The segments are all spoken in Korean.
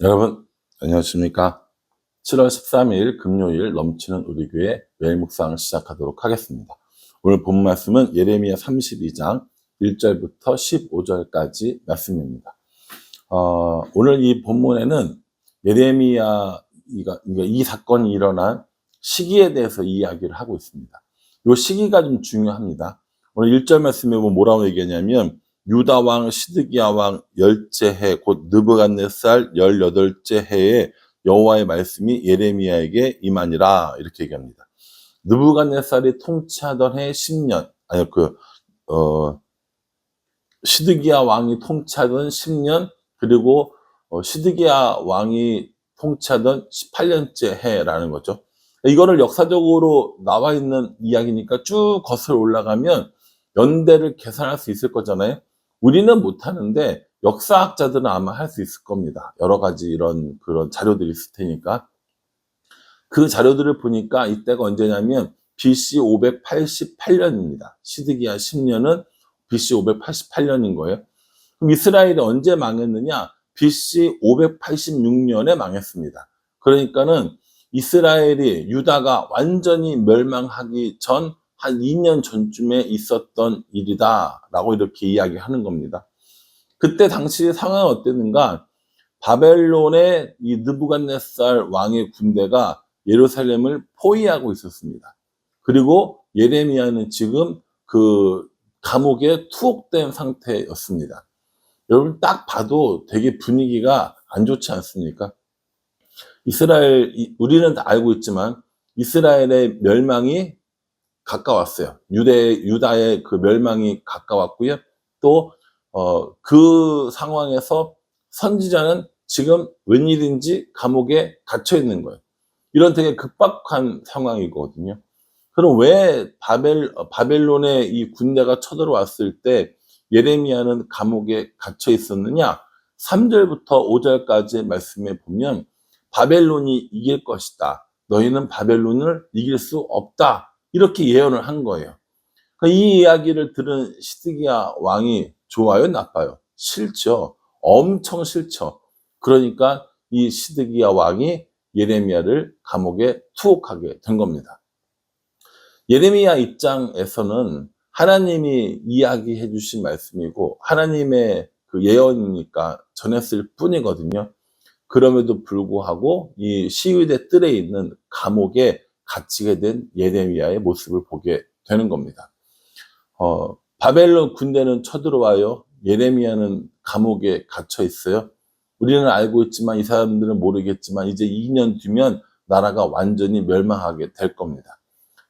여러분, 안녕하십니까. 7월 13일 금요일 넘치는 우리 교회 매일 묵상을 시작하도록 하겠습니다. 오늘 본 말씀은 예레미야 32장 1절부터 15절까지 말씀입니다. 어, 오늘 이 본문에는 예레미야 이가- 이게 이 사건이 일어난 시기에 대해서 이야기를 하고 있습니다. 이 시기가 좀 중요합니다. 오늘 1절 말씀에 보면 뭐라고 얘기하냐면 유다 왕 시드기야 왕 열째 해, 곧 느부갓네살 열여덟째 해에 여호와의 말씀이 예레미야에게 임하니라 이렇게 얘기합니다. 느부갓네살이 통치하던 해 10년, 아니 그 어, 시드기야 왕이 통치하던 10년 그리고 어, 시드기야 왕이 통치하던 18년째 해라는 거죠. 이거를 역사적으로 나와 있는 이야기니까 쭉 거슬러 올라가면 연대를 계산할 수 있을 거잖아요. 우리는 못하는데 역사학자들은 아마 할 수 있을 겁니다. 여러 가지 이런 그런 자료들이 있을 테니까. 그 자료들을 보니까 이때가 언제냐면 BC 588년입니다. 시드기야 10년은 BC 588년인 거예요. 그럼 이스라엘이 언제 망했느냐? BC 586년에 망했습니다. 그러니까는 이스라엘이 유다가 완전히 멸망하기 전 한 2년 전쯤에 있었던 일이다라고 이렇게 이야기하는 겁니다. 그때 당시 상황은 어땠는가? 바벨론의 이 느부갓네살 왕의 군대가 예루살렘을 포위하고 있었습니다. 그리고 예레미야는 지금 그 감옥에 투옥된 상태였습니다. 여러분 딱 봐도 되게 분위기가 안 좋지 않습니까? 이스라엘 이- 우리는 다 알고 있지만 이스라엘의 멸망이 가까웠어요. 유대 유다의 그 멸망이 가까웠고요. 또 어, 그 상황에서 선지자는 지금 웬일인지 감옥에 갇혀 있는 거예요. 이런 되게 급박한 상황이거든요. 그럼 왜 바벨, 어, 바벨론의 이 군대가 쳐들어왔을 때 예레미야는 감옥에 갇혀 있었느냐? 3절부터 5절까지 말씀에 보면 바벨론이 이길 것이다. 너희는 바벨론을 이길 수 없다. 이렇게 예언을 한 거예요. 그러니까 이 이야기를 들은 시드기야 왕이 좋아요, 나빠요? 싫죠. 엄청 싫죠. 그러니까 이 시드기야 왕이 예레미야를 감옥에 투옥하게 된 겁니다. 예레미야 입장에서는 하나님이 이야기해 주신 말씀이고 하나님의 그 예언이니까 전했을 뿐이거든요. 그럼에도 불구하고 이 시위대 뜰에 있는 감옥에 갇히게 된 예레미야의 모습을 보게 되는 겁니다. 어, 바벨론 군대는 쳐들어와요. 예레미야는 감옥에 갇혀 있어요. 우리는 알고 있지만 이 사람들은 모르겠지만 이제 2년 뒤면 나라가 완전히 멸망하게 될 겁니다.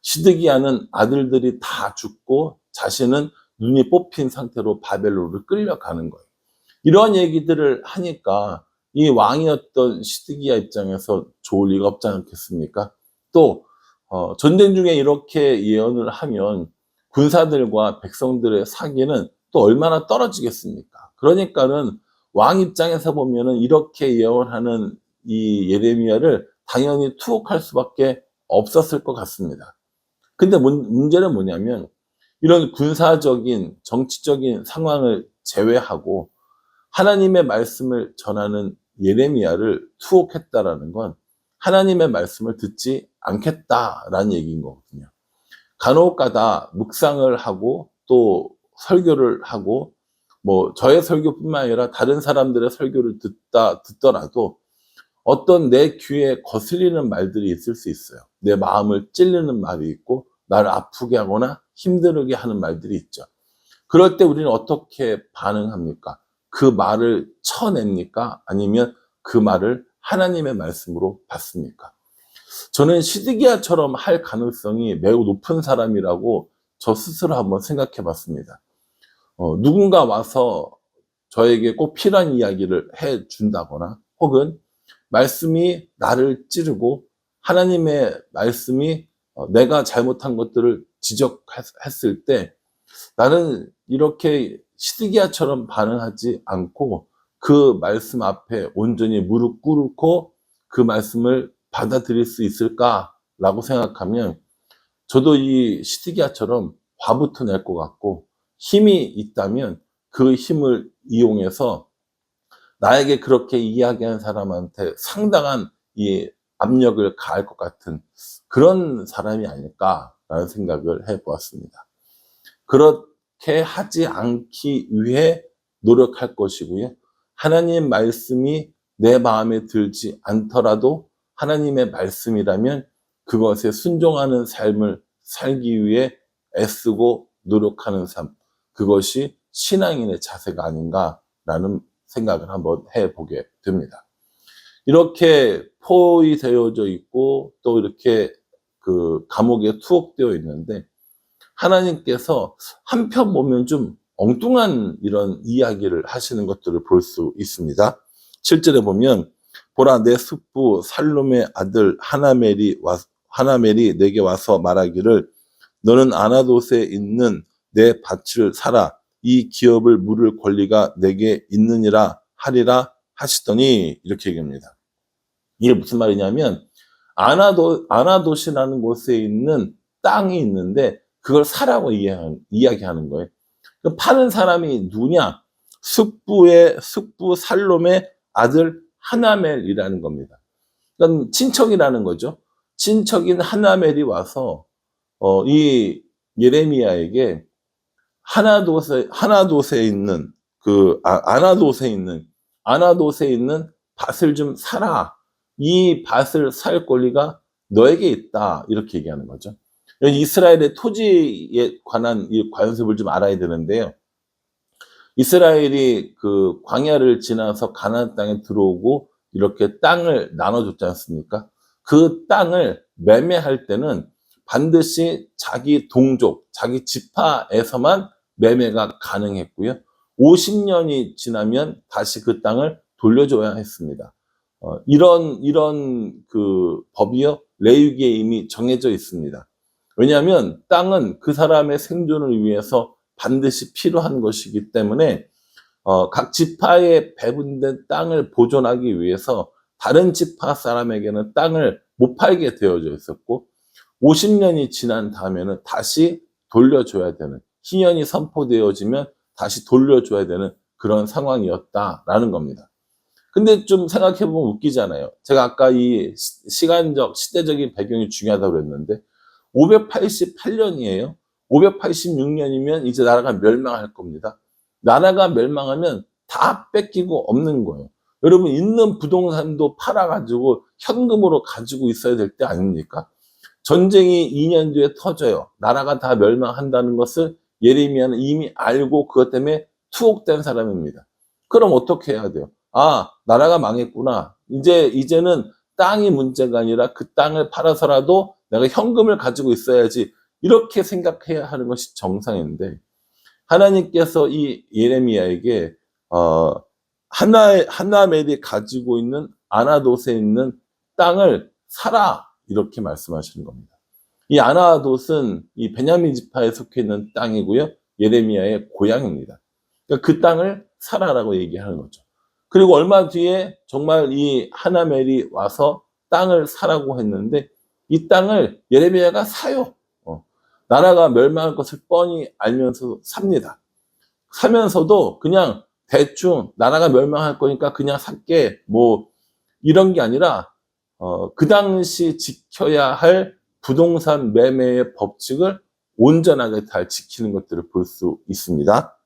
시드기야는 아들들이 다 죽고 자신은 눈이 뽑힌 상태로 바벨론을 끌려가는 거예요. 이러한 얘기들을 하니까 이 왕이었던 시드기야 입장에서 좋을 리가 없지 않겠습니까? 또 어, 전쟁 중에 이렇게 예언을 하면 군사들과 백성들의 사기는 또 얼마나 떨어지겠습니까? 그러니까는 왕 입장에서 보면은 이렇게 예언하는 이 예레미야를 당연히 투옥할 수밖에 없었을 것 같습니다. 근데 문, 문제는 뭐냐면 이런 군사적인 정치적인 상황을 제외하고 하나님의 말씀을 전하는 예레미야를 투옥했다라는 건 하나님의 말씀을 듣지 않겠다라는 얘기인 거거든요. 간혹가다 묵상을 하고 또 설교를 하고 뭐 저의 설교뿐만 아니라 다른 사람들의 설교를 듣다 듣더라도 어떤 내 귀에 거슬리는 말들이 있을 수 있어요. 내 마음을 찔르는 말이 있고 나를 아프게 하거나 힘들게 하는 말들이 있죠. 그럴 때 우리는 어떻게 반응합니까? 그 말을 쳐냅니까? 아니면 그 말을 하나님의 말씀으로 받습니까? 저는 시드기야처럼 할 가능성이 매우 높은 사람이라고 저 스스로 한번 생각해 봤습니다. 어, 누군가 와서 저에게 꼭 필요한 이야기를 해 준다거나 혹은 말씀이 나를 찌르고 하나님의 말씀이 어, 내가 잘못한 것들을 지적했을 때 나는 이렇게 시드기야처럼 반응하지 않고 그 말씀 앞에 온전히 무릎 꿇고 그 말씀을 받아들일 수 있을까라고 생각하면 저도 이 시드기야처럼 화부터 낼 것 같고 힘이 있다면 그 힘을 이용해서 나에게 그렇게 이야기하는 사람한테 상당한 이 압력을 가할 것 같은 그런 사람이 아닐까라는 생각을 해 보았습니다. 그렇게 하지 않기 위해 노력할 것이고요. 하나님 말씀이 내 마음에 들지 않더라도 하나님의 말씀이라면 그것에 순종하는 삶을 살기 위해 애쓰고 노력하는 삶. 그것이 신앙인의 자세가 아닌가라는 생각을 한번 해보게 됩니다. 이렇게 포위 되어져 있고 또 이렇게 그 감옥에 투옥되어 있는데 하나님께서 한편 보면 좀 엉뚱한 이런 이야기를 하시는 것들을 볼 수 있습니다. 7절에 보면 보라 내 숙부 살롬의 아들 하나멜이 와 하나멜이 내게 와서 말하기를 너는 아나돗에 있는 내 밭을 사라 이 기업을 물을 권리가 내게 있느니라 하리라 하시더니 이렇게 얘기합니다. 이게 무슨 말이냐면 아나도 아나돗이라는 곳에 있는 땅이 있는데 그걸 사라고 이야기하는 거예요. 그럼 파는 사람이 누냐? 숙부의 숙부 살롬의 아들 하나멜이라는 겁니다. 그러니까 친척이라는 거죠. 친척인 하나멜이 와서 어, 이 예레미야에게 하나도세 하나도세에 있는 그 아, 아나도세에 있는 아나도세에 있는 밭을 좀 사라. 이 밭을 살 권리가 너에게 있다. 이렇게 얘기하는 거죠. 이스라엘의 토지에 관한 이 관습을 좀 알아야 되는데요. 이스라엘이 그 광야를 지나서 가나안 땅에 들어오고 이렇게 땅을 나눠줬지 않습니까? 그 땅을 매매할 때는 반드시 자기 동족, 자기 지파에서만 매매가 가능했고요. 50년이 지나면 다시 그 땅을 돌려줘야 했습니다. 어, 이런 이런 그 법이요 레위기에 이미 정해져 있습니다. 왜냐하면 땅은 그 사람의 생존을 위해서 반드시 필요한 것이기 때문에 어, 각 지파에 배분된 땅을 보존하기 위해서 다른 지파 사람에게는 땅을 못 팔게 되어져 있었고 50년이 지난 다음에는 다시 돌려줘야 되는 희년이 선포되어지면 다시 돌려줘야 되는 그런 상황이었다라는 겁니다. 근데 좀 생각해보면 웃기잖아요. 제가 아까 이 시간적, 시대적인 배경이 중요하다고 그랬는데 588년이에요. 586년이면 이제 나라가 멸망할 겁니다. 나라가 멸망하면 다 뺏기고 없는 거예요. 여러분 있는 부동산도 팔아가지고 현금으로 가지고 있어야 될 때 아닙니까? 전쟁이 2년 뒤에 터져요. 나라가 다 멸망한다는 것을 예레미야는 이미 알고 그것 때문에 투옥된 사람입니다. 그럼 어떻게 해야 돼요? 아, 나라가 망했구나. 이제 이제는 땅이 문제가 아니라 그 땅을 팔아서라도 내가 현금을 가지고 있어야지 이렇게 생각해야 하는 것이 정상인데 하나님께서 이 예레미야에게 어 하나 하나멜이 가지고 있는 아나돗에 있는 땅을 사라 이렇게 말씀하시는 겁니다. 이 아나돗은 이 베냐민 지파에 속해 있는 땅이고요. 예레미야의 고향입니다. 그러니까 그 땅을 사라라고 얘기하는 거죠. 그리고 얼마 뒤에 정말 이 하나멜이 와서 땅을 사라고 했는데 이 땅을 예레미야가 사요. 어. 나라가 멸망할 것을 뻔히 알면서 삽니다. 사면서도 그냥 대충 나라가 멸망할 거니까 그냥 살게 뭐 이런 게 아니라 어, 그 당시 지켜야 할 부동산 매매의 법칙을 온전하게 잘 지키는 것들을 볼 수 있습니다.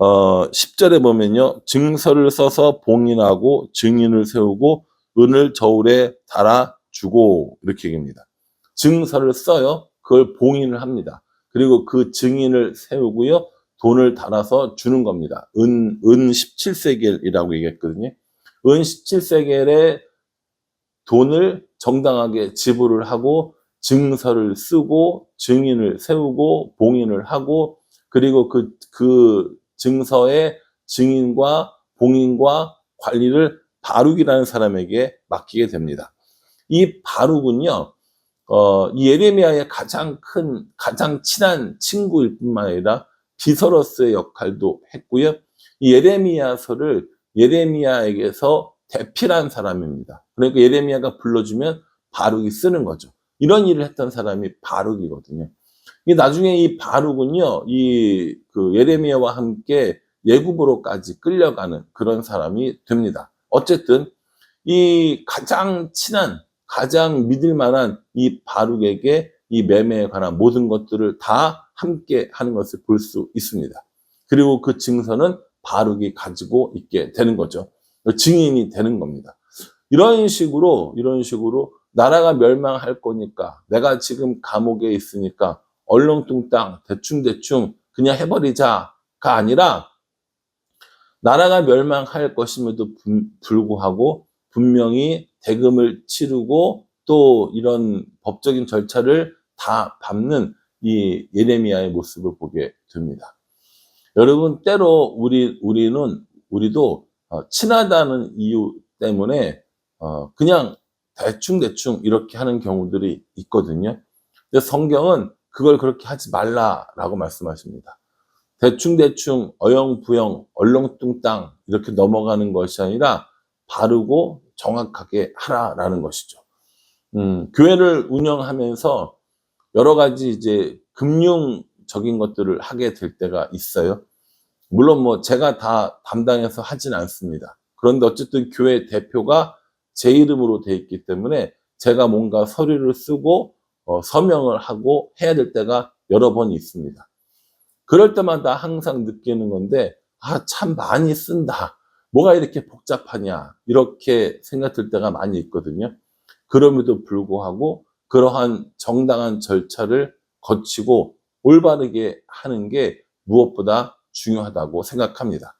어, 10절에 보면요. 증서를 써서 봉인하고 증인을 세우고 은을 저울에 달아 주고 이렇게 얘기합니다. 증서를 써요. 그걸 봉인을 합니다. 그리고 그 증인을 세우고요. 돈을 달아서 주는 겁니다. 은, 은 17세겔이라고 얘기했거든요. 은 17세겔의 돈을 정당하게 지불을 하고 증서를 쓰고 증인을 세우고 봉인을 하고 그리고 그, 그 증서의 증인과 봉인과 관리를 바룩이라는 사람에게 맡기게 됩니다. 이 바룩은요, 어, 이 예레미야의 가장 큰, 가장 친한 친구일 뿐만 아니라 비서로서의 역할도 했고요. 이 예레미야서를 예레미야에게서 대필한 사람입니다. 그러니까 예레미야가 불러주면 바룩이 쓰는 거죠. 이런 일을 했던 사람이 바룩이거든요. 나중에 이 바룩은요, 이 그 예레미야와 함께 예굽으로까지 끌려가는 그런 사람이 됩니다. 어쨌든 이 가장 친한 가장 믿을 만한 이 바룩에게 이 매매에 관한 모든 것들을 다 함께 하는 것을 볼 수 있습니다. 그리고 그 증서는 바룩이 가지고 있게 되는 거죠. 증인이 되는 겁니다. 이런 식으로 이런 식으로 나라가 멸망할 거니까 내가 지금 감옥에 있으니까 얼렁뚱땅 대충대충 그냥 해버리자가 아니라 나라가 멸망할 것임에도 불구하고 분명히 대금을 치르고 또 이런 법적인 절차를 다 밟는 이 예레미야의 모습을 보게 됩니다. 여러분 때로 우리 우리는 우리도 어, 친하다는 이유 때문에 어, 그냥 대충 대충 이렇게 하는 경우들이 있거든요. 근데 성경은 그걸 그렇게 하지 말라라고 말씀하십니다. 대충 대충 어영부영 얼렁뚱땅 이렇게 넘어가는 것이 아니라 바르고 정확하게 하라라는 것이죠. 음, 교회를 운영하면서 여러 가지 이제 금융적인 것들을 하게 될 때가 있어요. 물론 뭐 제가 다 담당해서 하진 않습니다. 그런데 어쨌든 교회 대표가 제 이름으로 돼 있기 때문에 제가 뭔가 서류를 쓰고 어, 서명을 하고 해야 될 때가 여러 번 있습니다. 그럴 때마다 항상 느끼는 건데 아 참 많이 쓴다. 뭐가 이렇게 복잡하냐 이렇게 생각될 때가 많이 있거든요. 그럼에도 불구하고 그러한 정당한 절차를 거치고 올바르게 하는 게 무엇보다 중요하다고 생각합니다.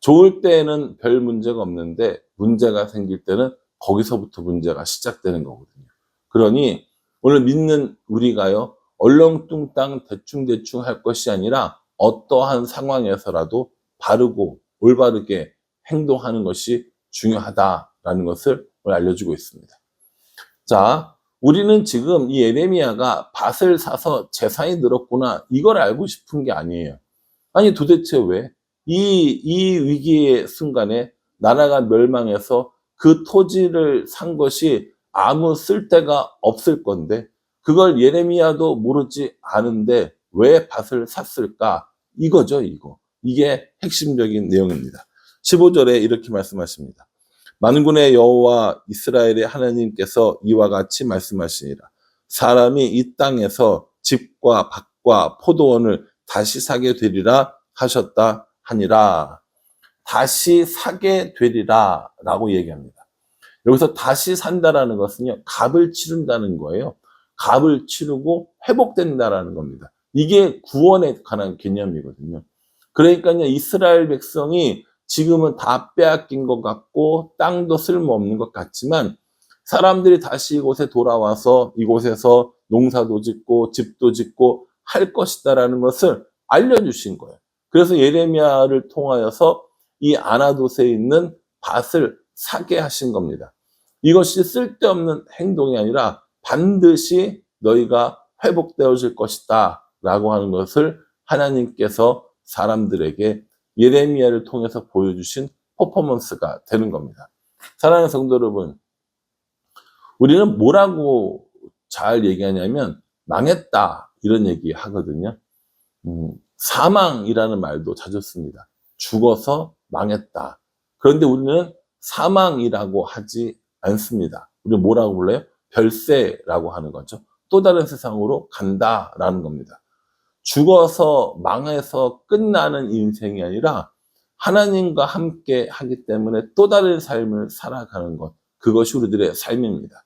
좋을 때는 별 문제가 없는데 문제가 생길 때는 거기서부터 문제가 시작되는 거거든요. 그러니 오늘 믿는 우리가요, 얼렁뚱땅 대충대충 할 것이 아니라 어떠한 상황에서라도 바르고 올바르게 행동하는 것이 중요하다라는 것을 알려주고 있습니다. 자, 우리는 지금 이 에레미야가 밭을 사서 재산이 늘었구나 이걸 알고 싶은 게 아니에요. 아니 도대체 왜? 이, 이 위기의 순간에 나라가 멸망해서 그 토지를 산 것이 아무 쓸데가 없을 건데 그걸 예레미야도 모르지 않은데 왜 밭을 샀을까? 이거죠, 이거. 이게 핵심적인 내용입니다. 15절에 이렇게 말씀하십니다. 만군의 여호와 이스라엘의 하나님께서 이와 같이 말씀하시니라. 사람이 이 땅에서 집과 밭과 포도원을 다시 사게 되리라 하셨다 하니라. 다시 사게 되리라 라고 얘기합니다. 여기서 다시 산다라는 것은요, 값을 치른다는 거예요. 값을 치르고 회복된다라는 겁니다. 이게 구원에 관한 개념이거든요. 그러니까요, 이스라엘 백성이 지금은 다 빼앗긴 것 같고 땅도 쓸모없는 것 같지만 사람들이 다시 이곳에 돌아와서 이곳에서 농사도 짓고 집도 짓고 할 것이다라는 것을 알려주신 거예요. 그래서 예레미야를 통하여서 이 아나도세에 있는 밭을 사게 하신 겁니다. 이것이 쓸데없는 행동이 아니라 반드시 너희가 회복되어질 것이다 라고 하는 것을 하나님께서 사람들에게 예레미야를 통해서 보여주신 퍼포먼스가 되는 겁니다. 사랑하는 성도 여러분, 우리는 뭐라고 잘 얘기하냐면 망했다 이런 얘기 하거든요. 음, 사망이라는 말도 자주 씁니다. 죽어서 망했다. 그런데 우리는 사망이라고 하지 않습니다. 우리 뭐라고 불러요? 별세라고 하는 거죠. 또 다른 세상으로 간다라는 겁니다. 죽어서 망해서 끝나는 인생이 아니라 하나님과 함께 하기 때문에 또 다른 삶을 살아가는 것. 그것이 우리들의 삶입니다.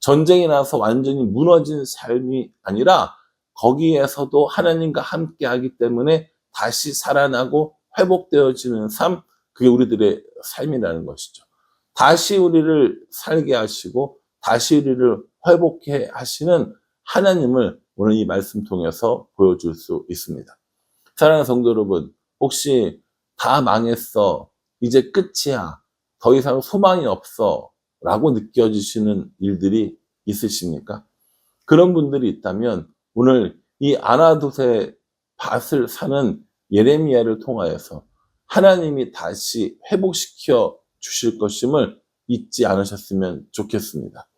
전쟁이 나서 완전히 무너진 삶이 아니라 거기에서도 하나님과 함께 하기 때문에 다시 살아나고 회복되어지는 삶, 그게 우리들의 삶이라는 것이죠. 다시 우리를 살게 하시고 다시 우리를 회복해 하시는 하나님을 오늘 이 말씀 통해서 보여줄 수 있습니다. 사랑하는 성도 여러분, 혹시 다 망했어. 이제 끝이야. 더 이상 소망이 없어. 라고 느껴지시는 일들이 있으십니까? 그런 분들이 있다면 오늘 이 아나도세 밭을 사는 예레미야를 통하여서 하나님이 다시 회복시켜 주실 것임을 잊지 않으셨으면 좋겠습니다.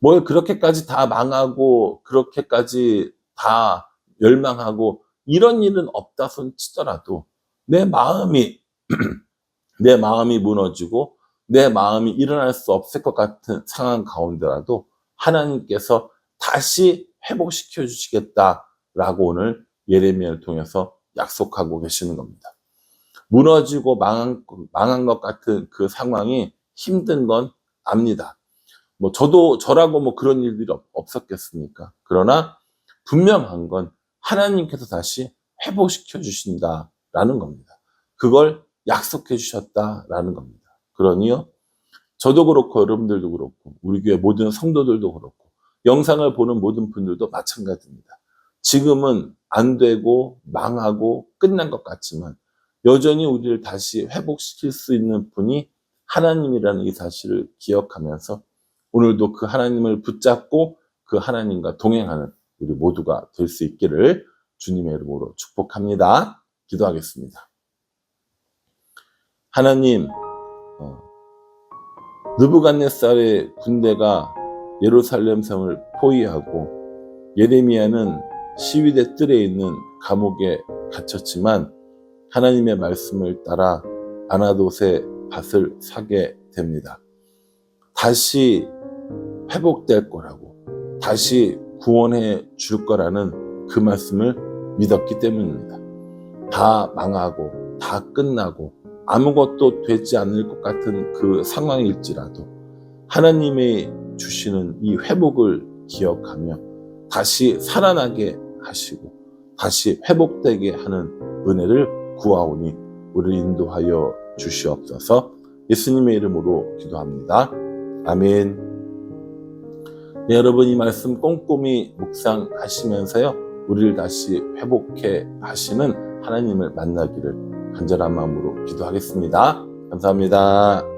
뭘 그렇게까지 다 망하고 그렇게까지 다 멸망하고 이런 일은 없다 손 치더라도 내 마음이 내 마음이 무너지고 내 마음이 일어날 수 없을 것 같은 상황 가운데라도 하나님께서 다시 회복시켜 주시겠다라고 오늘 예레미야를 통해서 약속하고 계시는 겁니다. 무너지고 망한, 망한 것 같은 그 상황이 힘든 건 압니다. 뭐 저도 저라고 뭐 그런 일들이 없- 없었겠습니까? 그러나 분명한 건 하나님께서 다시 회복시켜 주신다라는 겁니다. 그걸 약속해 주셨다라는 겁니다. 그러니요. 저도 그렇고 여러분들도 그렇고 우리 교회 모든 성도들도 그렇고 영상을 보는 모든 분들도 마찬가지입니다. 지금은 안 되고 망하고 끝난 것 같지만 여전히 우리를 다시 회복시킬 수 있는 분이 하나님이라는 이 사실을 기억하면서 오늘도 그 하나님을 붙잡고 그 하나님과 동행하는 우리 모두가 될 수 있기를 주님의 이름으로 축복합니다. 기도하겠습니다. 하나님, 어, 느부갓네살의 군대가 예루살렘 성을 포위하고 예레미야는 시위대 뜰에 있는 감옥에 갇혔지만 하나님의 말씀을 따라 아나돗의 밭을 사게 됩니다. 다시 회복될 거라고, 다시 구원해 줄 거라는 그 말씀을 믿었기 때문입니다. 다 망하고, 다 끝나고, 아무것도 되지 않을 것 같은 그 상황일지라도 하나님의 주시는 이 회복을 기억하며 다시 살아나게 하시고 다시 회복되게 하는 은혜를 구하오니 우리를 인도하여 주시옵소서 예수님의 이름으로 기도합니다. 아멘. 네, 여러분 이 말씀 꼼꼼히 묵상하시면서요. 우리를 다시 회복해 하시는 하나님을 만나기를 간절한 마음으로 기도하겠습니다. 감사합니다.